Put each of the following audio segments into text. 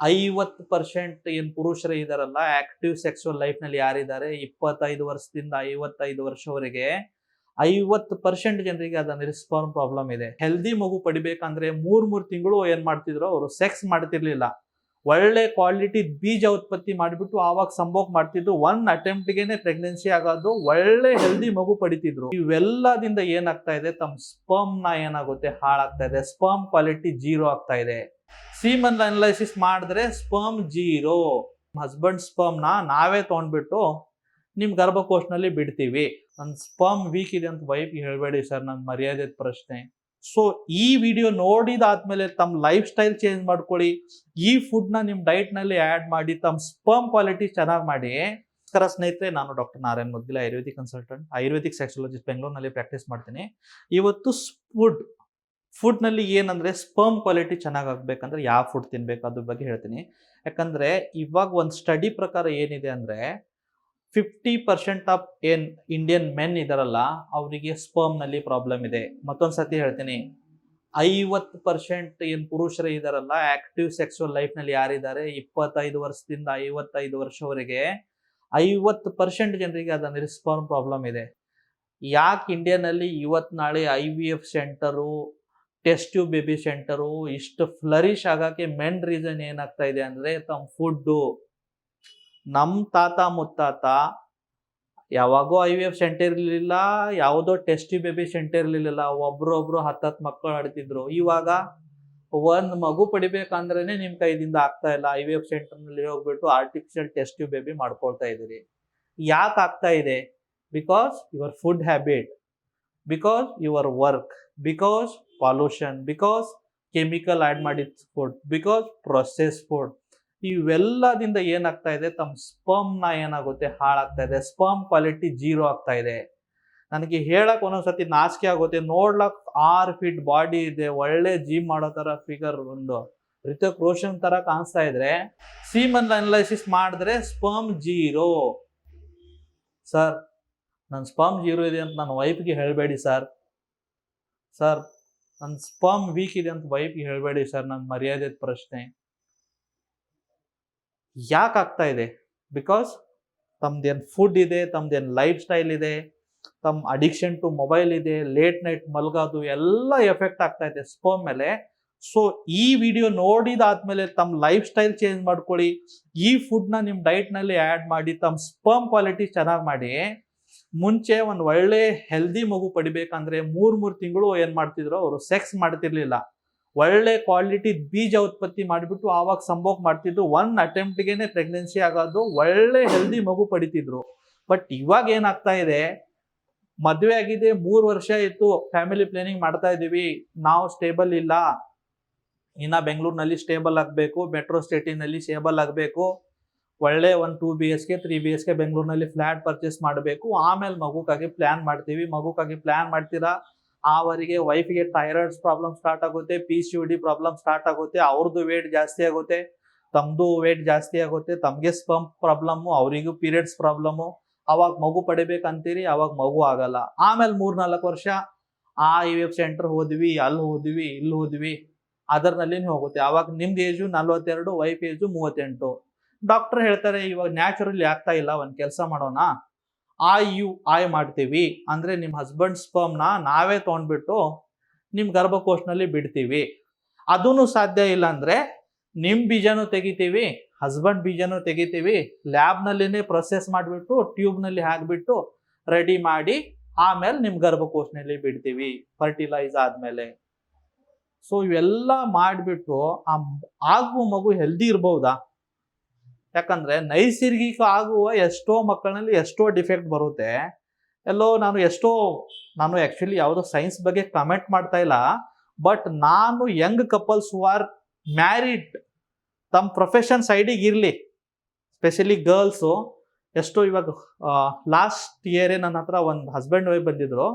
ಐವತ್ತು ಪರ್ಸೆಂಟ್ ಏನ್ ಪುರುಷರು ಇದಾರಲ್ಲ ಆಕ್ಟಿವ್ ಸೆಕ್ಸುವಲ್ ಲೈಫ್ನಲ್ಲಿ ಯಾರಿದ್ದಾರೆ, ಇಪ್ಪತ್ತೈದು ವರ್ಷದಿಂದ ಐವತ್ತೈದು ವರ್ಷವರೆಗೆ ಐವತ್ತು ಪರ್ಸೆಂಟ್ ಜನರಿಗೆ ಅದನ್ನ ರಿಸ್ಪಾನ್ ಪ್ರಾಬ್ಲಮ್ ಇದೆ. ಹೆಲ್ದಿ ಮಗು ಪಡಿಬೇಕಂದ್ರೆ ಮೂರ್ ಮೂರ್ ತಿಂಗಳು ಏನ್ ಮಾಡ್ತಿದ್ರು ಅವರು ಸೆಕ್ಸ್ ಮಾಡ್ತಿರ್ಲಿಲ್ಲ. ಒಳ್ಳೆ ಕ್ವಾಲಿಟಿ ಬೀಜ ಉತ್ಪತ್ತಿ ಮಾಡಿಬಿಟ್ಟು ಆವಾಗ ಸಂಭೋಗ ಮಾಡ್ತಿದ್ರು ಒನ್ ಅಟೆಂಪ್ಟ್ಗೆನೆ ಪ್ರೆಗ್ನೆನ್ಸಿ ಆಗೋದು, ಒಳ್ಳೆ ಹೆಲ್ದಿ ಮಗು ಪಡಿತಿದ್ರು. ಇವೆಲ್ಲದಿಂದ ಏನಾಗ್ತಾ ಇದೆ? ತಮ್ಮ ಸ್ಪರ್ಮ್ನ ಏನಾಗುತ್ತೆ? ಹಾಳಾಗ್ತಾ ಇದೆ. ಸ್ಪರ್ಮ್ ಕ್ವಾಲಿಟಿ ಜೀರೋ ಆಗ್ತಾ ಇದೆ. ಸೀಮನ್ ಅನಲೈಸಿಸ್ ಮಾಡಿದ್ರೆ ಸ್ಪರ್ಮ್ ಜೀರೋ ಹಸ್ಬೆಂಡ್ ಸ್ಪರ್ಮ್ನ ನಾವೇ ತಗೊಂಡ್ಬಿಟ್ಟು ನಿಮ್ ಗರ್ಭಕೋಶನಲ್ಲಿ ಬಿಡ್ತೀವಿ. ನನ್ನ ಸ್ಪರ್ಮ್ ವೀಕ್ ಇದೆ ಅಂತ ವೈಫ್ಗೆ ಹೇಳಬೇಡಿ ಸರ್ ನನ್ನ ಮರ್ಯಾದೆ ಪ್ರಶ್ನೆ. ಸೊ ಈ ವಿಡಿಯೋ ನೋಡಿದಾದ್ಮೇಲೆ ತಮ್ಮ ಲೈಫ್ ಸ್ಟೈಲ್ ಚೇಂಜ್ ಮಾಡ್ಕೊಳ್ಳಿ. ಈ ಫುಡ್ನ ಡಯಟ್ನಲ್ಲಿ ಆ್ಯಡ್ ಮಾಡಿ ತಮ್ಮ ಸ್ಪರ್ಮ್ ಕ್ವಾಲಿಟಿ ಚೆನ್ನಾಗಿ ಮಾಡಿ. ನಮಸ್ಕಾರ ಸ್ನೇಹಿತರೆ, ನಾನು doctor Narayan Mudgila, ayurvedic consultant ayurvedic sexologist ಬೆಂಗಳೂರಿನಲ್ಲಿ ಪ್ರಾಕ್ಟೀಸ್ ಮಾಡ್ತೀನಿ. ಇವತ್ತು ಫುಡ್ ಫುಡ್ನಲ್ಲಿ ಏನಂದ್ರೆ ಸ್ಪರ್ಮ್ ಕ್ವಾಲಿಟಿ ಚೆನ್ನಾಗಿ ಆಗಬೇಕಂದ್ರೆ ಯಾವ ಫುಡ್ ತಿನ್ಬೇಕು ಅದ್ರ ಬಗ್ಗೆ ಹೇಳ್ತೀನಿ. ಯಾಕಂದ್ರೆ ಇವಾಗ ಒಂದು ಸ್ಟಡಿ ಪ್ರಕಾರ ಏನಿದೆ ಅಂದ್ರೆ ಫಿಫ್ಟಿ ಪರ್ಸೆಂಟ್ ಆಫ್ ಏನ್ ಇಂಡಿಯನ್ ಮೆನ್ ಇದಾರಲ್ಲ, ಅವರಿಗೆ ಸ್ಪರ್ಮ್ನಲ್ಲಿ ಪ್ರಾಬ್ಲಮ್ ಇದೆ. ಮತ್ತೊಂದು ಸತಿ ಹೇಳ್ತೀನಿ. ಐವತ್ತು ಪರ್ಸೆಂಟ್ ಏನ್ ಪುರುಷರು ಇದಾರಲ್ಲ ಆಕ್ಟಿವ್ ಸೆಕ್ಸುವಲ್ ಲೈಫ್ನಲ್ಲಿ ಯಾರಿದ್ದಾರೆ, ಇಪ್ಪತ್ತೈದು ವರ್ಷದಿಂದ ಐವತ್ತೈದು ವರ್ಷವರೆಗೆ ಐವತ್ತು ಪರ್ಸೆಂಟ್ ಜನರಿಗೆ ಅದನ್ನ ಸ್ಪರ್ಮ್ ಪ್ರಾಬ್ಲಮ್ ಇದೆ. ಯಾಕೆ ಇಂಡಿಯಾನಲ್ಲಿ ಇವತ್ತು ನಾಳೆ I V F centre test tube baby centre ಇಷ್ಟು ಫ್ಲರಿಶ್ ಆಗಕ್ಕೆ ಮೇನ್ ರೀಸನ್ ಏನಾಗ್ತಾ ಇದೆ ಅಂದ್ರೆ ತಮ್ಮ ಫುಡ್ಡು ನಮ್ಮ ತಾತ ಮುತ್ತಾತ ಯಾವಾಗೋ ಐ ವಿ ಎಫ್ ಸೆಂಟರ್ ಇರಲಿಲ್ಲ, ಯಾವುದೋ ಟೆಸ್ಟಿ ಬೇಬಿ ಸೆಂಟರ್ ಇರಲಿಲ್ಲ. ಒಬ್ರೊಬ್ರು ಹತ್ತತ್ತು ಮಕ್ಕಳು ಆಡ್ತಿದ್ರು. ಇವಾಗ ಒಂದು ಮಗು ಪಡಿಬೇಕಂದ್ರೇನೆ ನಿಮ್ಮ ಕೈದಿಂದ ಆಗ್ತಾ ಇಲ್ಲ. ಐ ವಿ ಎಫ್ ಸೆಂಟರ್ನಲ್ಲಿ ಹೋಗ್ಬಿಟ್ಟು ಆರ್ಟಿಫಿಷಿಯಲ್ ಟೆಸ್ಟ್ ಬೇಬಿ ಮಾಡ್ಕೊಳ್ತಾ ಇದ್ದೀರಿ. ಯಾಕೆ ಆಗ್ತಾ ಇದೆ? Because your food habit because your work because pollution because chemical add ಮಾಡಿದ ಫುಡ್ ಬಿಕಾಸ್ ಪ್ರೊಸೆಸ್ ಫುಡ್ ಇವೆಲ್ಲದಿಂದ ಏನಾಗ್ತಾ ಇದೆ? ತಮ್ಮ ಸ್ಪರ್ಮ್ನ ಏನಾಗುತ್ತೆ? ಹಾಳಾಗ್ತಾ ಇದೆ. ಸ್ಪರ್ಮ್ ಕ್ವಾಲಿಟಿ ಜೀರೋ ಆಗ್ತಾ ಇದೆ. ನನಗೆ ಹೇಳಕ್ ಒಂದೊಂದ್ಸತಿ ನಾಚಿಕೆ ಆಗುತ್ತೆ. ನೋಡ್ಲಕ್ ಆರ್ ಫೀಟ್ ಬಾಡಿ ಇದೆ. ಒಳ್ಳೆ ಜಿಮ್ ಮಾಡೋ ತರ ಫಿಗರ್ ಒಂದು. ರಿತಕ್ ರೋಷನ್ ತರ ಕಾಣಿಸ್ತಾ ಇದ್ರೆ ಸೀಮನ್ ಅನಲೈಸಿಸ್ ಮಾಡಿದ್ರೆ ಸ್ಪರ್ಮ್ ಜೀರೋ ಸರ್ ನನ್ನ ಸ್ಪರ್ಮ್ ಜೀರೋ ಇದೆ ಅಂತ ನನ್ನ ವೈಫ್ಗೆ ಹೇಳಬೇಡಿ ಸರ್ ಸರ್ ನನ್ನ ಸ್ಪರ್ಮ್ ವೀಕ್ ಇದೆ ಅಂತ ವೈಫ್ಗೆ ಹೇಳಬೇಡಿ ಸರ್ ನನ್ನ ಮರ್ಯಾದೆ ಪ್ರಶ್ನೆ. ಯಾಕೆ ಆಗ್ತಾ ಇದೆ? ಬಿಕಾಸ್ ತಮ್ದೇನು ಫುಡ್ ಇದೆ, ತಮ್ದೇನು ಲೈಫ್ ಸ್ಟೈಲ್ ಇದೆ ತಮ್ಮ ಅಡಿಕ್ಷನ್ ಟು ಮೊಬೈಲ್ ಇದೆ ಲೇಟ್ ನೈಟ್ ಮಲ್ಗೋದು, ಎಲ್ಲ ಎಫೆಕ್ಟ್ ಆಗ್ತಾ ಇದೆ ಸ್ಪರ್ಮ್ ಮೇಲೆ. ಸೊ ಈ ವಿಡಿಯೋ ನೋಡಿದಾದ್ಮೇಲೆ ತಮ್ಮ ಲೈಫ್ ಸ್ಟೈಲ್ ಚೇಂಜ್ ಮಾಡ್ಕೊಳ್ಳಿ. ಈ ಫುಡ್ನ ನಿಮ್ ಡೈಟ್ನಲ್ಲಿ ಆಡ್ ಮಾಡಿ ತಮ್ಮ ಸ್ಪರ್ಮ್ ಕ್ವಾಲಿಟಿ ಚೆನ್ನಾಗಿ ಮಾಡಿ. ಮುಂಚೆ ಒಂದು ಒಳ್ಳೆ ಹೆಲ್ದಿ ಮಗು ಪಡಿಬೇಕಂದ್ರೆ ಮೂರು ಮೂರು ತಿಂಗಳು ಏನು ಮಾಡ್ತಿದ್ರು? ಅವರು ಸೆಕ್ಸ್ ಮಾಡ್ತಿರ್ಲಿಲ್ಲ. ಒಳ್ಳೆ ಕ್ವಾಲಿಟಿ ಬೀಜ ಉತ್ಪತ್ತಿ ಮಾಡಿಬಿಟ್ಟು ಆವಾಗ ಸಂಭೋಗ ಮಾಡ್ತಿದ್ರು ಒನ್ ಅಟೆಂಪ್ಟ್ಗೆನೆ ಪ್ರೆಗ್ನೆನ್ಸಿ ಆಗೋದು, ಒಳ್ಳೆ ಹೆಲ್ದಿ ಮಗು ಪಡಿತಿದ್ರು. ಬಟ್ ಇವಾಗ ಏನಾಗ್ತಾ ಇದೆ, ಮದುವೆ ಆಗಿದೆ, ಮೂರು ವರ್ಷ ಇತ್ತು ಫ್ಯಾಮಿಲಿ ಪ್ಲಾನಿಂಗ್ ಮಾಡ್ತಾ ಇದೀವಿ, ನಾವು ಸ್ಟೇಬಲ್ ಇಲ್ಲ. ಇನ್ನ ಬೆಂಗಳೂರಿನಲ್ಲಿ ಸ್ಟೇಬಲ್ ಆಗಬೇಕು ಮೆಟ್ರೋ ಸ್ಟೇಟಿನಲ್ಲಿ ಸ್ಟೇಬಲ್ ಆಗಬೇಕು. ಒಳ್ಳೆ ಒಂದು two B H K three B H K ಬೆಂಗಳೂರಿನಲ್ಲಿ ಫ್ಲಾಟ್ ಪರ್ಚೇಸ್ ಮಾಡಬೇಕು. ಆಮೇಲೆ ಮಗುಕ್ಕಾಗಿ ಪ್ಲಾನ್ ಮಾಡ್ತೀವಿ. ಮಗುಕ್ಕಾಗಿ ಪ್ಲಾನ್ ಮಾಡ್ತೀರಾ? ಅವರಿಗೆ ವೈಫ್ಗೆ ಥೈರಾಯ್ಡ್ಸ್ ಪ್ರಾಬ್ಲಮ್ ಸ್ಟಾರ್ಟ್ ಆಗುತ್ತೆ P C D problem start ಆಗುತ್ತೆ ಅವ್ರದ್ದು ವೇಟ್ ಜಾಸ್ತಿ ಆಗುತ್ತೆ ತಮ್ಮದು ವೇಟ್ ಜಾಸ್ತಿ ಆಗುತ್ತೆ, ತಮಗೆ ಸ್ಪಂಪ್ ಪ್ರಾಬ್ಲಮ್ಮು ಅವರಿಗೂ ಪೀರಿಯಡ್ಸ್ ಪ್ರಾಬ್ಲಮ್ಮು ಅವಾಗ ಮಗು ಪಡಿಬೇಕಂತೀರಿ, ಅವಾಗ ಮಗು ಆಗಲ್ಲ. ಆಮೇಲೆ ಮೂರ್ನಾಲ್ಕು ವರ್ಷ, ಆ ಐ ಎಫ್ ಸೆಂಟರ್ ಹೋದ್ವಿ ಅಲ್ಲಿ ಹೋದ್ವಿ ಇಲ್ಲಿ ಹೋದ್ವಿ, ಅದರ್ನಲ್ಲಿ ಹೋಗುತ್ತೆ. ಅವಾಗ ನಿಮ್ದು ಏಜು ನಲ್ವತ್ತೆರಡು ವೈಫ್ ಏಜು ಮೂವತ್ತೆಂಟು. ಡಾಕ್ಟರ್ ಹೇಳ್ತಾರೆ, ಇವಾಗ ನ್ಯಾಚುರಲಿ ಆಗ್ತಾ ಇಲ್ಲ, ಒಂದು ಕೆಲಸ ಮಾಡೋಣ. ಆ ಯು ಆಯ್ ಮಾಡ್ತೀವಿ. ಅಂದರೆ ನಿಮ್ಮ ಹಸ್ಬೆಂಡ್ ಸ್ಪರ್ಮ್ನ ನಾವೇ ತೊಗೊಂಡ್ಬಿಟ್ಟು ನಿಮ್ಮ ಗರ್ಭಕೋಶನಲ್ಲಿ ಬಿಡ್ತೀವಿ. ಅದೂ ಸಾಧ್ಯ ಇಲ್ಲ ಅಂದರೆ ನಿಮ್ಮ ಬೀಜನೂ ತೆಗಿತೀವಿ ಹಸ್ಬೆಂಡ್ ಬೀಜನೂ ತೆಗಿತೀವಿ. ಲ್ಯಾಬ್ನಲ್ಲಿನೇ ಪ್ರೊಸೆಸ್ ಮಾಡಿಬಿಟ್ಟು ಟ್ಯೂಬ್ನಲ್ಲಿ ಹಾಕಿಬಿಟ್ಟು ರೆಡಿ ಮಾಡಿ ಆಮೇಲೆ ನಿಮ್ಮ ಗರ್ಭಕೋಶನಲ್ಲಿ ಬಿಡ್ತೀವಿ ಫರ್ಟಿಲೈಸ್ ಆದಮೇಲೆ. ಸೊ ಇವೆಲ್ಲ ಮಾಡಿಬಿಟ್ಟು, ಆ, ಆಗುವ ಮಗು ಹೆಲ್ದಿ ಇರ್ಬಹುದಾ ಯಾಕಂದ್ರೆ ನೈಸರ್ಗಿಕ ಆಗುವ ಎಷ್ಟೋ ಮಕ್ಕಳಲ್ಲಿ ಎಷ್ಟೋ ಡಿಫೆಕ್ಟ್ ಬರುತ್ತೆ. ಎಲ್ಲೋ ನಾನು ಎಷ್ಟೋ, ನಾನು ಆ್ಯಕ್ಚುಲಿ ಯಾವುದೋ ಸೈನ್ಸ್ ಬಗ್ಗೆ ಕಮೆಂಟ್ ಮಾಡ್ತಾ ಇಲ್ಲ ಬಟ್ ನಾನು young couples who are married ತಮ್ಮ ಪ್ರೊಫೆಷನ್ ಸೈಡಿಗೆ ಇರಲಿ. ಸ್ಪೆಷಲಿ ಗರ್ಲ್ಸು ಎಷ್ಟೋ ಇವಾಗ ಲಾಸ್ಟ್ ಇಯರೇ ನನ್ನ ಹತ್ರ ಒಂದು ಹಸ್ಬೆಂಡ್ ವೈಫ್ ಬಂದಿದ್ರು.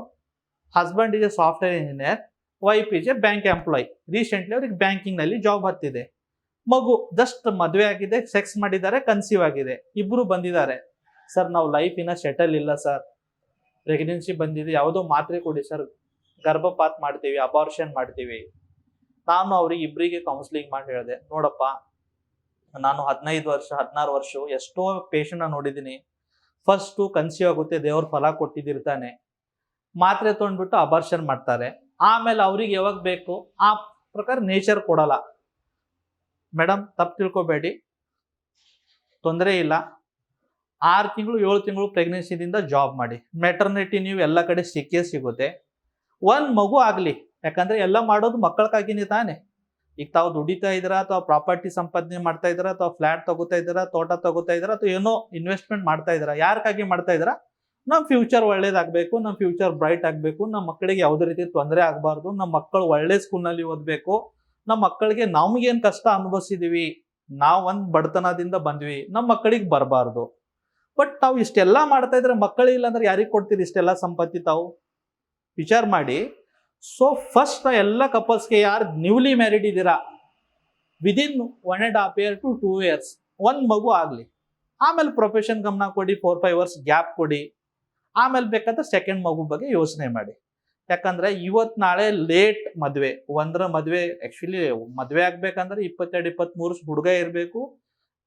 Husband is a software engineer wife is a bank employee recently ಅವ್ರಿಗೆ ಬ್ಯಾಂಕಿಂಗ್ನಲ್ಲಿ ಜಾಬ್ ಹತ್ತಿದೆ. ಮಗು ಜಸ್ಟ್ ಮದುವೆ ಆಗಿದೆ ಸೆಕ್ಸ್ ಮಾಡಿದ್ದಾರೆ ಕನ್ಸೀವ್ ಆಗಿದೆ. ಇಬ್ರು ಬಂದಿದ್ದಾರೆ. ಸರ್ ನಾವು ಲೈಫ್ ಇನ್ನ ಸೆಟಲ್ ಇಲ್ಲ ಸರ್ ಪ್ರೆಗ್ನೆನ್ಸಿ ಬಂದಿದೆ, ಯಾವುದೋ ಮಾತ್ರೆ ಕೊಡಿ ಸರ್ ಗರ್ಭಪಾತ್ ಮಾಡ್ತೀವಿ ಅಬಾರ್ಷನ್ ಮಾಡ್ತೀವಿ. ನಾನು ಅವ್ರಿಗೆ ಇಬ್ಬರಿಗೆ ಕೌನ್ಸಿಲಿಂಗ್ ಮಾಡಿ ಹೇಳಿದೆ, ನೋಡಪ್ಪ, ನಾನು ಹದಿನೈದು ವರ್ಷ, ಹದಿನಾರು ವರ್ಷ, ಎಷ್ಟೋ ಪೇಷಂಟ್ನ ನೋಡಿದ್ದೀನಿ. ಫಸ್ಟು ಕನ್ಸೀವ್ ಆಗುತ್ತೆ, ದೇವ್ರ ಫಲ ಕೊಟ್ಟಿದ್ದಿರ್ತಾನೆ ಮಾತ್ರೆ ತೊಗೊಂಡ್ಬಿಟ್ಟು ಅಬಾರ್ಷನ್ ಮಾಡ್ತಾರೆ. ಆಮೇಲೆ ಅವ್ರಿಗೆ ಯಾವಾಗ ಬೇಕು? ಆ ಪ್ರಕಾರ ನೇಚರ್ ಕೊಡಲ್ಲ. ಮೇಡಮ್, ತಪ್ಪು ತಿಳ್ಕೊಬೇಡಿ. ತೊಂದರೆ ಇಲ್ಲ. ಆರು ತಿಂಗಳು, ಏಳು ತಿಂಗಳು ಪ್ರೆಗ್ನೆನ್ಸಿದಿಂದ ಜಾಬ್ ಮಾಡಿ. ಮೆಟರ್ನಿಟಿ ನೀವು ಎಲ್ಲ ಕಡೆ ಸಿಕ್ಕೇ ಸಿಗುತ್ತೆ. ಒಂದು ಮಗು ಆಗಲಿ, ಯಾಕಂದ್ರೆ ಎಲ್ಲ ಮಾಡೋದು ಮಕ್ಕಳಕ್ಕಾಗಿನೇ ತಾನೆ. ಈಗ ತಾವು ದುಡಿತಾ ಇದ್ದೀರಾ, ಅಥವಾ ಪ್ರಾಪರ್ಟಿ ಸಂಪಾದನೆ ಮಾಡ್ತಾ ಇದ್ದೀರಾ, ಅಥವಾ ಫ್ಲಾಟ್ ತಗೋತಾ ಇದ್ದೀರಾ, ತೋಟ ತಗೋತಾ ಇದ್ದೀರಾ, ಅಥವಾ ಏನೋ ಇನ್ವೆಸ್ಟ್ಮೆಂಟ್ ಮಾಡ್ತಾ ಇದ್ದೀರಾ, ಯಾರಿಗಾಗಿ ಮಾಡ್ತಾ ಇದ್ದೀರಾ? ನಮ್ಮ ಫ್ಯೂಚರ್ ಒಳ್ಳೇದಾಗಬೇಕು ನಮ್ಮ ಫ್ಯೂಚರ್ ಬ್ರೈಟ್ ಆಗಬೇಕು ನಮ್ಮ ಮಕ್ಕಳಿಗೆ ಯಾವುದೇ ರೀತಿ ತೊಂದರೆ ಆಗಬಾರ್ದು ನಮ್ಮ ಮಕ್ಕಳು ಒಳ್ಳೆ ಸ್ಕೂಲ್ನಲ್ಲಿ ಓದಬೇಕು ನಮ್ಮ ಮಕ್ಕಳಿಗೆ ನಮ್ಗೇನು ಕಷ್ಟ ಅನುಭವಿಸಿದೀವಿ ನಾವು ಒಂದು ಬಡತನದಿಂದ ಬಂದ್ವಿ ನಮ್ಮ ಮಕ್ಕಳಿಗೆ ಬರಬಾರ್ದು. ಬಟ್ ನಾವು ಇಷ್ಟೆಲ್ಲ ಮಾಡ್ತಾ ಇದ್ರೆ ಮಕ್ಕಳಿಲ್ಲ ಅಂದ್ರೆ ಯಾರಿಗೆ ಕೊಡ್ತೀರಿ ಇಷ್ಟೆಲ್ಲ ಸಂಪತ್ತಿ ತಾವು? ವಿಚಾರ ಮಾಡಿ. ಸೊ ಫಸ್ಟ್ ಎಲ್ಲ ಕಪಲ್ಸ್ಗೆ ಯಾರು ನ್ಯೂಲಿ ಮ್ಯಾರಿಡ್ ಇದ್ದೀರಾ within one and half year to two years ಒಂದು ಮಗು ಆಗಲಿ. ಆಮೇಲೆ ಪ್ರೊಫೆಷನ್ ಗಮನ ಕೊಡಿ ಫೋರ್ ಫೈವ್ ಅವರ್ಸ್ ಗ್ಯಾಪ್ ಕೊಡಿ. ಆಮೇಲೆ ಬೇಕಾದ್ರೆ ಸೆಕೆಂಡ್ ಮಗು ಬಗ್ಗೆ ಯೋಚನೆ ಮಾಡಿ. ಯಾಕಂದ್ರೆ ಇವತ್ತು ನಾಳೆ ಲೇಟ್ ಮದ್ವೆ. ಒಂದರ ಮದ್ವೆ ಆಕ್ಚುಲಿ ಮದ್ವೆ ಆಗ್ಬೇಕಂದ್ರೆ ಇಪ್ಪತ್ತೆರಡು ವರ್ಷ ಹುಡುಗ ಇರಬೇಕು,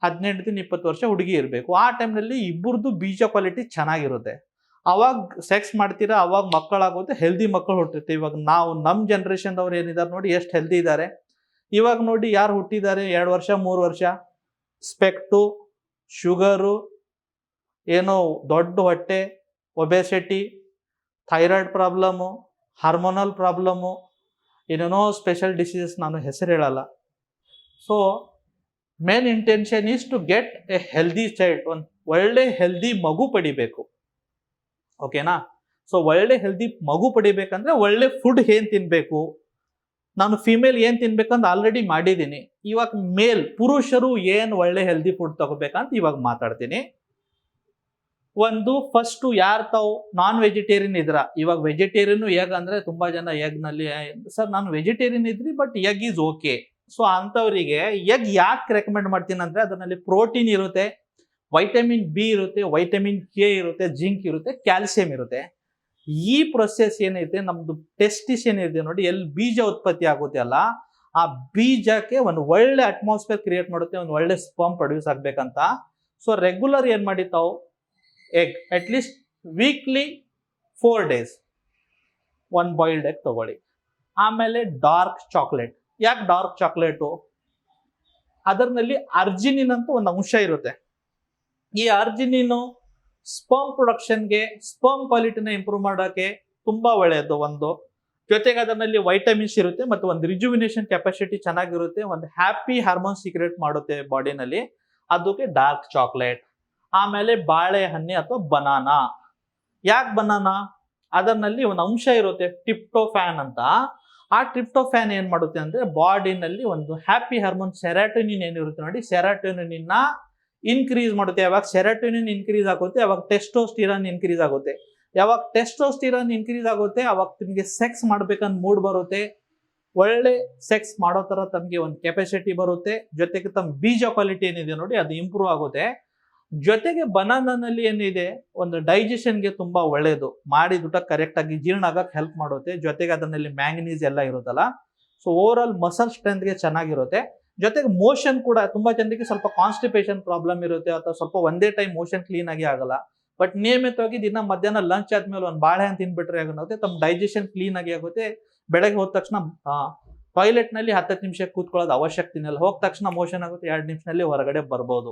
ಹದಿನೆಂಟು ದಿನ ಇಪ್ಪತ್ತು ವರ್ಷ ಹುಡುಗಿ ಇರಬೇಕು. ಆ ಟೈಮ್ನಲ್ಲಿ ಇಬ್ಬರದ್ದು ಬೀಜ ಕ್ವಾಲಿಟಿ ಚೆನ್ನಾಗಿರುತ್ತೆ. ಅವಾಗ ಸೆಕ್ಸ್ ಮಾಡ್ತೀರಾ, ಅವಾಗ ಮಕ್ಕಳಾಗುತ್ತೆ ಹೆಲ್ದಿ ಮಕ್ಕಳು ಹುಟ್ಟಿರ್ತೀವಿ. ಇವಾಗ ನಾವು ನಮ್ಮ ಜನ್ರೇಷನ್ದವ್ರು ಏನಿದ್ದಾರೆ ನೋಡಿ ಎಷ್ಟು ಹೆಲ್ದಿ ಇದ್ದಾರೆ ಇವಾಗ ನೋಡಿ ಯಾರು ಹುಟ್ಟಿದ್ದಾರೆ ಎರಡು ವರ್ಷ, ಮೂರು ವರ್ಷ? ಸ್ಪೆಕ್ಟು, ಶುಗರು, ಏನೋ ದೊಡ್ಡ ಹೊಟ್ಟೆ, obesity, thyroid problem hormonal problem ಏನೇನೋ ಸ್ಪೆಷಲ್ ಡಿಸೀಸಸ್ ನಾನು ಹೆಸರು ಹೇಳಲ್ಲ. So main intention is to get a healthy child ಒಂದು ಒಳ್ಳೆ ಹೆಲ್ದಿ ಮಗು ಪಡಿಬೇಕು. ಓಕೆನಾ ಸೊ ಒಳ್ಳೆ ಹೆಲ್ದಿ ಮಗು ಪಡಿಬೇಕಂದ್ರೆ ಒಳ್ಳೆ ಫುಡ್ ಏನು ತಿನ್ಬೇಕು? ನಾನು ಫಿಮೇಲ್ ಏನು ತಿನ್ಬೇಕಂತ ಆಲ್ರೆಡಿ ಮಾಡಿದ್ದೀನಿ. ಇವಾಗ ಮೇಲ್ ಪುರುಷರು ಏನು ಒಳ್ಳೆ ಹೆಲ್ದಿ ಫುಡ್ ತಗೋಬೇಕಂತ ಇವಾಗ ಮಾತಾಡ್ತೀನಿ. ಒಂದು ಫಸ್ಟ್ ಯಾರು ತಾವು ನಾನ್ ವೆಜಿಟೇರಿಯನ್ ಇದ್ರ ಇವಾಗ ವೆಜಿಟೇರಿಯನ್ ಎಗ್ ಅಂದ್ರೆ ತುಂಬಾ ಜನ ಎಗ್ನಲ್ಲಿ ಸರ್ ನಾನು ವೆಜಿಟೇರಿಯನ್ ಇದ್ರಿ but egg is okay so ಅಂಥವರಿಗೆ ಎಗ್ ಯಾಕೆ ರೆಕಮೆಂಡ್ ಮಾಡ್ತೀನಿ ಅಂದ್ರೆ ಅದರಲ್ಲಿ ಪ್ರೋಟೀನ್ ಇರುತ್ತೆ ವೈಟಮಿನ್ ಬಿ ಇರುತ್ತೆ ವೈಟಮಿನ್ ಕೆ ಇರುತ್ತೆ ಜಿಂಕ್ ಇರುತ್ತೆ ಕ್ಯಾಲ್ಸಿಯಂ ಇರುತ್ತೆ. ಈ ಪ್ರೊಸೆಸ್ ಏನೈತೆ, ನಮ್ದು ಟೆಸ್ಟಿಸ್ ಏನಿದೆ ನೋಡಿ, ಎಲ್ಲಿ ಬೀಜ ಉತ್ಪತ್ತಿ ಆಗುತ್ತೆ ಅಲ್ಲ, ಆ ಬೀಜಕ್ಕೆ ಒಂದು ಒಳ್ಳೆ ಅಟ್ಮಾಸ್ಫಿಯರ್ ಕ್ರಿಯೇಟ್ ಮಾಡುತ್ತೆ, ಒಂದು ಒಳ್ಳೆ ಸ್ಪಂಪ್ ಪ್ರೊಡ್ಯೂಸ್ ಆಗ್ಬೇಕಂತ. ಸೊ ರೆಗ್ಯುಲರ್ ಏನ್ ಮಾಡಿ ತಾವು egg at least weekly four days one boiled egg ತಗೊಳ್ಳಿ. ಆಮೇಲೆ ಡಾರ್ಕ್ ಚಾಕ್ಲೇಟ್ ಯಾಕೆ ಡಾರ್ಕ್ ಚಾಕ್ಲೇಟು ಅದರಲ್ಲಿ ಅರ್ಜಿನಿನ್ ಅಂತ ಒಂದು ಅಂಶ ಇರುತ್ತೆ. ಈ ಅರ್ಜಿನಿನು ಸ್ಪರ್ಮ್ ಪ್ರೊಡಕ್ಷನ್ಗೆ ಸ್ಪರ್ಮ್ ಕ್ವಾಲಿಟಿನ ಇಂಪ್ರೂವ್ ಮಾಡೋಕ್ಕೆ ತುಂಬ ಒಳ್ಳೆಯದು ಒಂದು. ಜೊತೆಗೆ ಅದರಲ್ಲಿ ವೈಟಮಿನ್ಸ್ ಇರುತ್ತೆ ಮತ್ತು ಒಂದು ರಿಜುವಿನೇಷನ್ ಕೆಪಾಸಿಟಿ ಚೆನ್ನಾಗಿರುತ್ತೆ, ಒಂದು ಹ್ಯಾಪಿ ಹಾರ್ಮೋನ್ ಸೀಕ್ರೆಟ್ ಮಾಡುತ್ತೆ ಬಾಡಿನಲ್ಲಿ ಅದಕ್ಕೆ ಡಾರ್ಕ್ ಚಾಕ್ಲೇಟ್ ಆಮೇಲೆ ಬಾಳೆಹಣ್ಣೆ ಅಥವಾ ಬನಾನಾ. ಯಾಕೆ ಬನಾನಾ? ಅದರಲ್ಲಿ ಒಂದು ಅಂಶ ಇರುತ್ತೆ ಟಿಪ್ಟೋಫ್ಯಾನ್ ಅಂತ. ಆ ಟ್ರಿಪ್ಟೋಫ್ಯಾನ್ ಏನ್ ಮಾಡುತ್ತೆ ಅಂದ್ರೆ ಬಾಡಿನಲ್ಲಿ ಒಂದು ಹ್ಯಾಪಿ ಹಾರ್ಮೋನ್ ಸೆರಾಟೋನಿನ್ ಏನಿರುತ್ತೆ ನೋಡಿ ಸೆರಾಟೋನಿನ್ ಇನ್ಕ್ರೀಸ್ ಮಾಡುತ್ತೆ. ಯಾವಾಗ ಸೆರಾಟೋನಿನ್ ಇನ್ಕ್ರೀಸ್ ಆಗುತ್ತೆ ಯಾವಾಗ ಟೆಸ್ಟೋಸ್ಟಿರಾನ್ ಇನ್ಕ್ರೀಸ್ ಆಗುತ್ತೆ. ಯಾವಾಗ ಟೆಸ್ಟೋಸ್ಟಿರಾನ್ ಇನ್ಕ್ರೀಸ್ ಆಗುತ್ತೆ, ಅವಾಗ ನಿಮಗೆ ಸೆಕ್ಸ್ ಮಾಡ್ಬೇಕಂತ ಮೂಡ್ ಬರುತ್ತೆ. ಒಳ್ಳೆ ಸೆಕ್ಸ್ ಮಾಡೋ ತರ ತಮಗೆ ಒಂದು ಕೆಪಾಸಿಟಿ ಬರುತ್ತೆ. ಜೊತೆಗೆ ತಮ್ಮ ಬೀಜ ಕ್ವಾಲಿಟಿ ಏನಿದೆ ನೋಡಿ, ಅದು ಇಂಪ್ರೂವ್ ಆಗುತ್ತೆ. ಜೊತೆಗೆ ಬನಾನಲ್ಲಿ ಏನಿದೆ, ಒಂದು ಡೈಜೆಷನ್ಗೆ ತುಂಬಾ ಒಳ್ಳೆಯದು ಮಾಡಿದ ಊಟ ಕರೆಕ್ಟ್ ಆಗಿ ಜೀರ್ಣ ಆಗಕ್ಕೆ ಹೆಲ್ಪ್ ಮಾಡುತ್ತೆ. ಜೊತೆಗೆ ಅದರಲ್ಲಿ ಮ್ಯಾಂಗನೀಸ್ ಎಲ್ಲ ಇರುತ್ತಲ್ಲ ಸೊ ಓವರ್ ಆಲ್ ಮಸಲ್ ಸ್ಟ್ರೆಂತ್ಗೆ ಚೆನ್ನಾಗಿರುತ್ತೆ. ಜೊತೆಗೆ ಮೋಷನ್ ಕೂಡ, ತುಂಬಾ ಜನರಿಗೆ ಸ್ವಲ್ಪ ಕಾನ್ಸ್ಟಿಪೇಷನ್ ಪ್ರಾಬ್ಲಮ್ ಇರುತ್ತೆ, ಅಥವಾ ಸ್ವಲ್ಪ ಒಂದೇ ಟೈಮ್ ಮೋಷನ್ ಕ್ಲೀನ್ ಆಗಿ ಆಗಲ್ಲ. ಬಟ್ ನಿಯಮಿತವಾಗಿ ದಿನ ಮಧ್ಯಾಹ್ನ ಲಂಚ್ ಆದ್ಮೇಲೆ ಒಂದು ಬಾಳೆಹಣ್ಣು ತಿನ್ಬಿಟ್ರೆ ಆಗುತ್ತೆ ತಮ್ಮ ಡೈಜೆಷನ್ ಕ್ಲೀನ್ ಆಗಿ ಆಗುತ್ತೆ. ಬೆಳಗ್ಗೆ ಹೋದ ತಕ್ಷಣ ಟಾಯ್ಲೆಟ್ನಲ್ಲಿ ಹತ್ತತ್ತು ನಿಮಿಷ ಕೂತ್ಕೊಳ್ಳೋದು ಅವಶ್ಯಕತೆ ಇಲ್ಲ. ಹೋದ ತಕ್ಷಣ ಮೋಷನ್ ಆಗುತ್ತೆ, ಎರಡು ನಿಮಿಷದಲ್ಲಿ ಹೊರಗಡೆ ಬರ್ಬೋದು.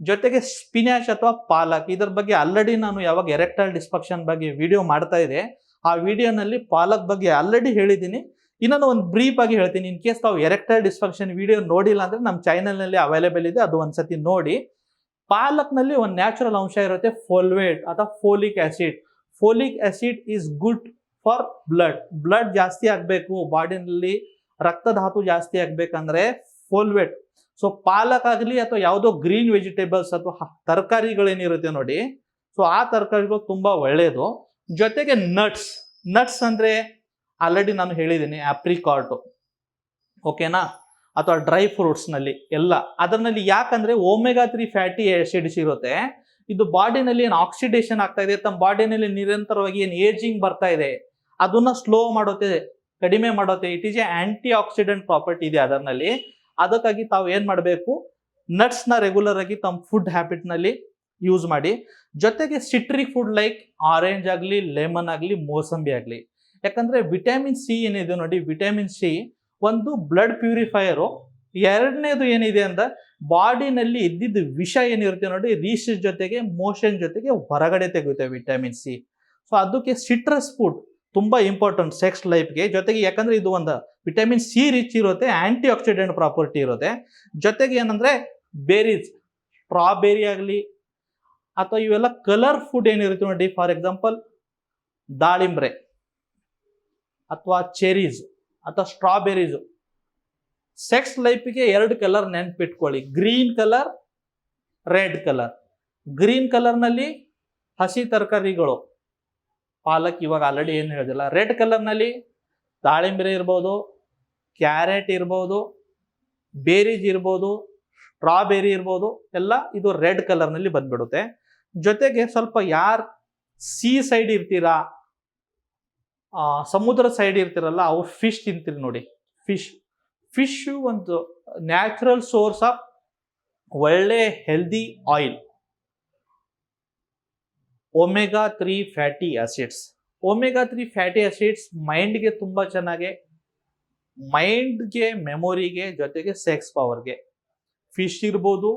ಜೊತೆಗೆ ಸ್ಪಿನಾಚ್ ಅಥವಾ ಪಾಲಕ್, ಇದರ ಬಗ್ಗೆ ಆಲ್ರೆಡಿ ನಾನು ಯಾವಾಗ ಎರೆಕ್ಟೈಲ್ ಡಿಸ್ಫಕ್ಷನ್ ಬಗ್ಗೆ ವಿಡಿಯೋ ಮಾಡ್ತಾ ಇದೆ ಆ ವಿಡಿಯೋನಲ್ಲಿ ಪಾಲಕ್ ಬಗ್ಗೆ ಆಲ್ರೆಡಿ ಹೇಳಿದ್ದೀನಿ. ಇನ್ನೊಂದು ಒಂದು ಬ್ರೀಫ್ ಆಗಿ ಹೇಳ್ತೀನಿ. ಇನ್ ಕೇಸ್ ತಾವು ಎರೆಕ್ಟೈಲ್ ಡಿಸ್ಫಕ್ಷನ್ ವಿಡಿಯೋ ನೋಡಿಲ್ಲ ಅಂದರೆ ನಮ್ಮ ಚಾನಲ್ನಲ್ಲಿ ಅವೈಲೇಬಲ್ ಇದೆ. ಅದು ಒಂದ್ಸತಿ ನೋಡಿ. ಪಾಲಕ್ನಲ್ಲಿ ಒಂದು ನ್ಯಾಚುರಲ್ ಅಂಶ ಇರುತ್ತೆ ಫೋಲ್ವೇಟ್ ಅಥವಾ folic acid folic acid is good for blood blood ಜಾಸ್ತಿ ಆಗಬೇಕು. ಬಾಡಿನಲ್ಲಿ ರಕ್ತಧಾತು ಜಾಸ್ತಿ ಆಗಬೇಕಂದ್ರೆ ಫೋಲ್ವೇಟ್ ಸೊ ಪಾಲಕ್ ಆಗಲಿ ಅಥವಾ ಯಾವುದೋ ಗ್ರೀನ್ ವೆಜಿಟೇಬಲ್ಸ್ ಅಥವಾ ತರಕಾರಿಗಳೇನಿರುತ್ತೆ ನೋಡಿ. ಸೊ ಆ ತರಕಾರಿಗಳು ತುಂಬ ಒಳ್ಳೆಯದು ಜೊತೆಗೆ ನಟ್ಸ್ ನಟ್ಸ್ ಅಂದರೆ ಆಲ್ರೆಡಿ ನಾನು ಹೇಳಿದ್ದೀನಿ ಆಪ್ರಿಕಾಟು ಓಕೆನಾ ಅಥವಾ ಡ್ರೈ ಫ್ರೂಟ್ಸ್ನಲ್ಲಿ ಎಲ್ಲ. ಅದರಲ್ಲಿ ಯಾಕಂದರೆ ಓಮೆಗಾ ತ್ರೀ ಫ್ಯಾಟಿ ಆ್ಯಸಿಡ್ಸ್ ಇರುತ್ತೆ. ಇದು ಬಾಡಿನಲ್ಲಿ ಏನು ಆಕ್ಸಿಡೇಷನ್ ಆಗ್ತಾ ಇದೆ, ತಮ್ಮ ಬಾಡಿನಲ್ಲಿ ನಿರಂತರವಾಗಿ ಏನು ಏಜಿಂಗ್ ಬರ್ತಾ ಇದೆ, ಅದನ್ನು ಸ್ಲೋ ಮಾಡುತ್ತೆ ಕಡಿಮೆ ಮಾಡುತ್ತೆ it is a antioxidant property ಇದೆ ಅದರಲ್ಲಿ ಅದಕ್ಕಾಗಿ ತಾವು ಏನು ಮಾಡಬೇಕು? ನಟ್ಸ್ನ ರೆಗ್ಯುಲರ್ ಆಗಿ ತಮ್ಮ ಫುಡ್ ಹ್ಯಾಬಿಟ್ನಲ್ಲಿ ಯೂಸ್ ಮಾಡಿ. ಜೊತೆಗೆ ಸಿಟ್ರಿಕ್ ಫುಡ್ ಲೈಕ್ ಆರೆಂಜ್ ಆಗಲಿ ಲೆಮನ್ ಆಗಲಿ, ಮೋಸಂಬಿ ಆಗಲಿ. ಯಾಕಂದ್ರೆ ವಿಟಮಿನ್ ಸಿ ಏನಿದೆ ನೋಡಿ ವಿಟಮಿನ್ ಸಿ ಒಂದು ಬ್ಲಡ್ ಪ್ಯೂರಿಫೈಯರು ಎರಡನೇದು ಏನಿದೆ ಅಂದ್ರೆ ಬಾಡಿನಲ್ಲಿ ಇದ್ದಿದ್ದು ವಿಷ ಏನಿರುತ್ತೆ ನೋಡಿ ರೀಸ್ ಜೊತೆಗೆ ಮೋಷನ್ ಜೊತೆಗೆ ಹೊರಗಡೆ ತೆಗೆಯುತ್ತೆ ವಿಟಮಿನ್ ಸಿ ಸೊ ಅದಕ್ಕೆ ಸಿಟ್ರಸ್ ಫುಡ್ ತುಂಬಾ ಇಂಪಾರ್ಟೆಂಟ್ ಸೆಕ್ಸ್ ಲೈಫ್ಗೆ ಜೊತೆಗೆ ಯಾಕಂದ್ರೆ ಇದು ಒಂದು ವಿಟಮಿನ್ ಸಿ ರಿಚ್ ಇರುತ್ತೆ ಆಂಟಿ ಆಕ್ಸಿಡೆಂಟ್ ಪ್ರಾಪರ್ಟಿ ಇರುತ್ತೆ. ಜೊತೆಗೆ ಏನಂದ್ರೆ ಬೇರೀಸ್ ಸ್ಟ್ರಾಬೆರಿ ಆಗಲಿ ಅಥವಾ ಇವೆಲ್ಲ ಕಲರ್ ಫುಡ್ ಏನಿರುತ್ತೆ ನೋಡಿ ಫಾರ್ ಎಕ್ಸಾಂಪಲ್ ದಾಳಿಂಬ್ರೆ ಅಥವಾ ಚೆರೀಸ್ ಅಥವಾ ಸ್ಟ್ರಾಬೆರೀಸು ಸೆಕ್ಸ್ ಲೈಫ್ಗೆ ಎರಡು ಕಲರ್ ನೆನ್ಪಿಟ್ಕೊಳ್ಳಿ. Green colour red colour green ಕಲರ್ನಲ್ಲಿ ಹಸಿ ತರಕಾರಿಗಳು. ಪಾಲಕ್ ಇವಾಗ ಆಲ್ರೆಡಿ ಏನು ಹೇಳಿದಿಲ್ಲ. ರೆಡ್ ಕಲರ್ನಲ್ಲಿ ದಾಳಿಂಬೆ ಇರ್ಬೋದು ಕ್ಯಾರೆಟ್ ಇರ್ಬೋದು ಬೇರೀಜ್ ಇರ್ಬೋದು ಸ್ಟ್ರಾಬೆರಿ ಇರ್ಬೋದು, ಎಲ್ಲ ಇದು ರೆಡ್ ಕಲರ್ನಲ್ಲಿ ಬಂದ್ಬಿಡುತ್ತೆ. ಜೊತೆಗೆ ಸ್ವಲ್ಪ ಯಾರು ಸಿ ಸೈಡ್ ಇರ್ತೀರಾ ಸಮುದ್ರ ಸೈಡ್ ಇರ್ತೀರಲ್ಲ, ಅವು ಫಿಶ್ ತಿಂತೀರಿ ನೋಡಿ. ಫಿಶ್ ಫಿಶ್ ಒಂದು ನ್ಯಾಚುರಲ್ ಸೋರ್ಸ್ ಆಫ್ ಒಳ್ಳೆ healthy oil omega three fatty acids omega three fatty acids ಮೈಂಡ್ಗೆ ತುಂಬ ಚೆನ್ನಾಗಿ, ಮೈಂಡ್ಗೆ, ಮೆಮೊರಿಗೆ ಜೊತೆಗೆ ಸೆಕ್ಸ್ ಪವರ್ಗೆ ಫಿಶ್ ಇರ್ಬೋದು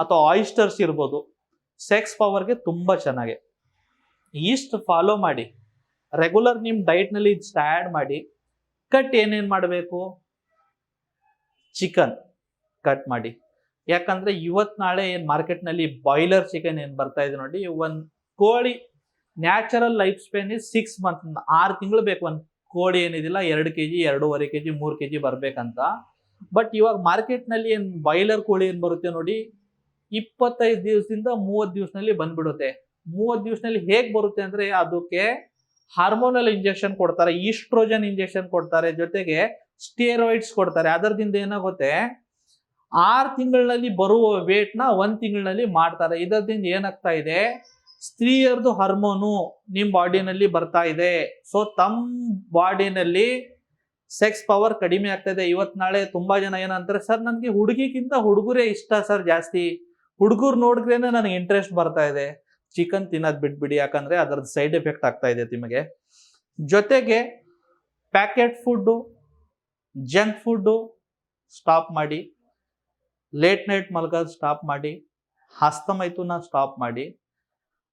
ಅಥವಾ ಆಯಿಸ್ಟರ್ಸ್ ಇರ್ಬೋದು ಸೆಕ್ಸ್ ಪವರ್ಗೆ ತುಂಬ ಚೆನ್ನಾಗಿ. ಈಸ್ಟ್ ಫಾಲೋ ಮಾಡಿ ರೆಗ್ಯುಲರ್ ನಿಮ್ಮ ಡೈಟ್ನಲ್ಲಿ ಆ್ಯಡ್ ಮಾಡಿ ಕಟ್ ಏನೇನು ಮಾಡಬೇಕು? ಚಿಕನ್ ಕಟ್ ಮಾಡಿ. ಯಾಕಂದರೆ ಇವತ್ತು ನಾಳೆ ಏನು ಮಾರ್ಕೆಟ್ನಲ್ಲಿ ಬಾಯ್ಲರ್ ಚಿಕನ್ ಏನು ಬರ್ತಾ ಇದೆ ನೋಡಿ ಒಂದು ಕೋಳಿ natural life span is six month ಆರು ತಿಂಗಳು ಬೇಕು ಒಂದು ಕೋಳಿ ಏನಿದಿಲ್ಲ, ಎರಡು ಕೆ ಜಿ ಎರಡೂವರೆ ಕೆ ಜಿ ಮೂರು ಕೆ ಜಿ ಬರಬೇಕಂತ. ಬಟ್ ಇವಾಗ ಮಾರ್ಕೆಟ್ನಲ್ಲಿ ಏನು ಬಾಯ್ಲರ್ ಕೋಳಿ ಏನು ಬರುತ್ತೆ ನೋಡಿ, ಇಪ್ಪತ್ತೈದು ದಿವಸದಿಂದ ಮೂವತ್ತು ದಿವಸದಲ್ಲಿ ಬಂದ್ಬಿಡುತ್ತೆ. ಮೂವತ್ತು ದಿವಸದಲ್ಲಿ ಹೇಗೆ ಬರುತ್ತೆ ಅಂದರೆ ಅದಕ್ಕೆ ಹಾರ್ಮೋನಲ್ ಇಂಜೆಕ್ಷನ್ ಕೊಡ್ತಾರೆ ಈಸ್ಟ್ರೋಜನ್ ಇಂಜೆಕ್ಷನ್ ಕೊಡ್ತಾರೆ, ಜೊತೆಗೆ ಸ್ಟೇರಾಯ್ಡ್ಸ್ ಕೊಡ್ತಾರೆ. ಅದರದಿಂದ ಏನಾಗುತ್ತೆ, ಆರು ತಿಂಗಳಲ್ಲಿ ಬರುವ ವೇಟ್ನ ಒಂದು ತಿಂಗಳಲ್ಲಿ ಮಾಡ್ತಾರೆ. ಇದರಿಂದ ಏನಾಗ್ತಾ ಇದೆ ಸ್ತ್ರೀಯರದು ಹಾರ್ಮೋನು ನಿಮ್ಮ ಬಾಡಿನಲ್ಲಿ ಬರ್ತಾ ಇದೆ. ಸೊ ತಮ್ಮ ಬಾಡಿನಲ್ಲಿ ಸೆಕ್ಸ್ ಪವರ್ ಕಡಿಮೆ ಆಗ್ತಾ ಇದೆ ಇವತ್ತು ನಾಳೆ ತುಂಬಾ ಜನ ಏನಂತಾರೆ, ಸರ್, ನನಗೆ ಹುಡುಗಿಗಿಂತ ಹುಡುಗರೇ ಇಷ್ಟ ಸರ್ ಜಾಸ್ತಿ. ಹುಡುಗರು ನೋಡಿದ್ರೇನೆ ನನಗೆ ಇಂಟ್ರೆಸ್ಟ್ ಬರ್ತಾ ಇದೆ. ಚಿಕನ್ ತಿನ್ನೋದು ಬಿಟ್ಬಿಡಿ, ಯಾಕಂದ್ರೆ ಅದರದ್ದು ಸೈಡ್ ಎಫೆಕ್ಟ್ ಆಗ್ತಾ ಇದೆ ನಿಮಗೆ ಜೊತೆಗೆ packet food junk food stop ಮಾಡಿ. ಲೇಟ್ ನೈಟ್ ಮಲ್ಗೋದು ಸ್ಟಾಪ್ ಮಾಡಿ. ಹಸ್ತಮೈತುನ ಸ್ಟಾಪ್ ಮಾಡಿ.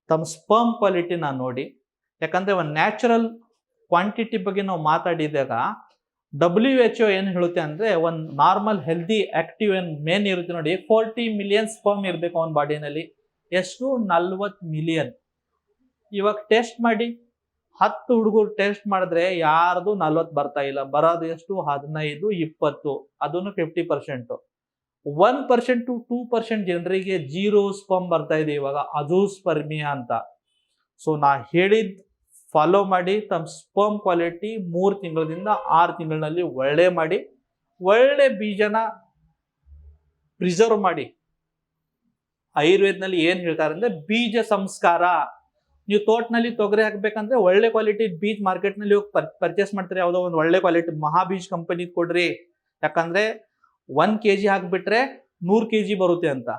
ತಮ್ಮ ಸ್ಪರ್ಮ್ ಕ್ವಾಲಿಟಿನ ನೋಡಿ. ಯಾಕಂದರೆ ಒಂದು ನ್ಯಾಚುರಲ್ ಕ್ವಾಂಟಿಟಿ ಬಗ್ಗೆ ನಾವು ಮಾತಾಡಿದಾಗ ಡಬ್ಲ್ಯೂ ಎಚ್ ಒ ಏನು ಹೇಳುತ್ತೆ ಅಂದರೆ ಒಂದು ನಾರ್ಮಲ್ ಹೆಲ್ದಿ ಆ್ಯಕ್ಟಿವ್ ಏನು ಮೇನ್ ಇರುತ್ತೆ ನೋಡಿ. ಫೋರ್ಟಿ ಮಿಲಿಯನ್ ಸ್ಪರ್ಮ್ ಇರಬೇಕು ಅವನ ಬಾಡಿನಲ್ಲಿ ಎಷ್ಟು? ನಲ್ವತ್ತು ಮಿಲಿಯನ್ ಇವಾಗ ಟೆಸ್ಟ್ ಮಾಡಿ. ಹತ್ತು ಹುಡುಗರು ಟೆಸ್ಟ್ ಮಾಡಿದ್ರೆ ಯಾರ್ದು ನಲ್ವತ್ತು ಬರ್ತಾ ಇಲ್ಲ. ಬರೋದು ಎಷ್ಟು? ಹದಿನೈದು, ಇಪ್ಪತ್ತು. ಅದನ್ನು fifty percent one percent to two percent ಜನರಿಗೆ ಜೀರೋ ಸ್ಪಮ್ ಬರ್ತಾ ಇದೆ ಇವಾಗ, ಅದು ಸ್ಪರ್ಮಿಯಾ ಅಂತ. ಸೊ ನಾ ಹೇಳಿದ ಫಾಲೋ ಮಾಡಿ ತಮ್ಮ ಸ್ಪರ್ಮ್ ಕ್ವಾಲಿಟಿ ಮೂರು ತಿಂಗಳಿಂದ ಆರು ತಿಂಗಳಿನಲ್ಲಿ ಒಳ್ಳೆ ಮಾಡಿ, ಒಳ್ಳೆ ಬೀಜನ ಪ್ರಿಸರ್ವ್ ಮಾಡಿ. ಆಯುರ್ವೇದನಲ್ಲಿ ಏನು ಹೇಳ್ತಾರೆ ಅಂದ್ರೆ ಬೀಜ ಸಂಸ್ಕಾರ. ನೀವು ತೋಟನಲ್ಲಿ ತೊಗರಿ ಹಾಕ್ಬೇಕಂದ್ರೆ ಒಳ್ಳೆ ಕ್ವಾಲಿಟಿ ಬೀಜ್ ಮಾರ್ಕೆಟ್ನಲ್ಲಿ ಹೋಗಿ ಪರ್ಚೇಸ್ ಮಾಡ್ತಾರೆ, ಯಾವುದೋ ಒಂದು ಒಳ್ಳೆ ಕ್ವಾಲಿಟಿ ಮಹಾಬೀಜ್ ಕಂಪನಿ ಕೊಡ್ರಿ. ಯಾಕಂದ್ರೆ ಒನ್ ಕೆ ಜಿ ಹಾಕಿಬಿಟ್ರೆ ನೂರು ಕೆ ಜಿ ಬರುತ್ತೆ ಅಂತ.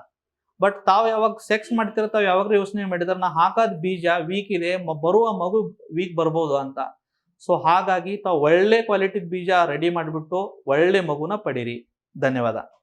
ಬಟ್ ತಾವು ಯಾವಾಗ ಸೆಕ್ಸ್ ಮಾಡ್ತಿರೋ ತಾವು ಯಾವಾಗ ಯೋಚನೆ ಮಾಡಿದ್ರೆ, ನಾ ಹಾಕೋದ್ ಬೀಜ ವೀಕ್ ಇದೆ ಬರುವ ಮಗು ವೀಕ್ ಬರ್ಬೋದು ಅಂತ. ಸೊ ಹಾಗಾಗಿ ತಾವು ಒಳ್ಳೆ ಕ್ವಾಲಿಟಿ ಬೀಜ ರೆಡಿ ಮಾಡಿಬಿಟ್ಟು ಒಳ್ಳೆ ಮಗುನ ಪಡೀರಿ. ಧನ್ಯವಾದ.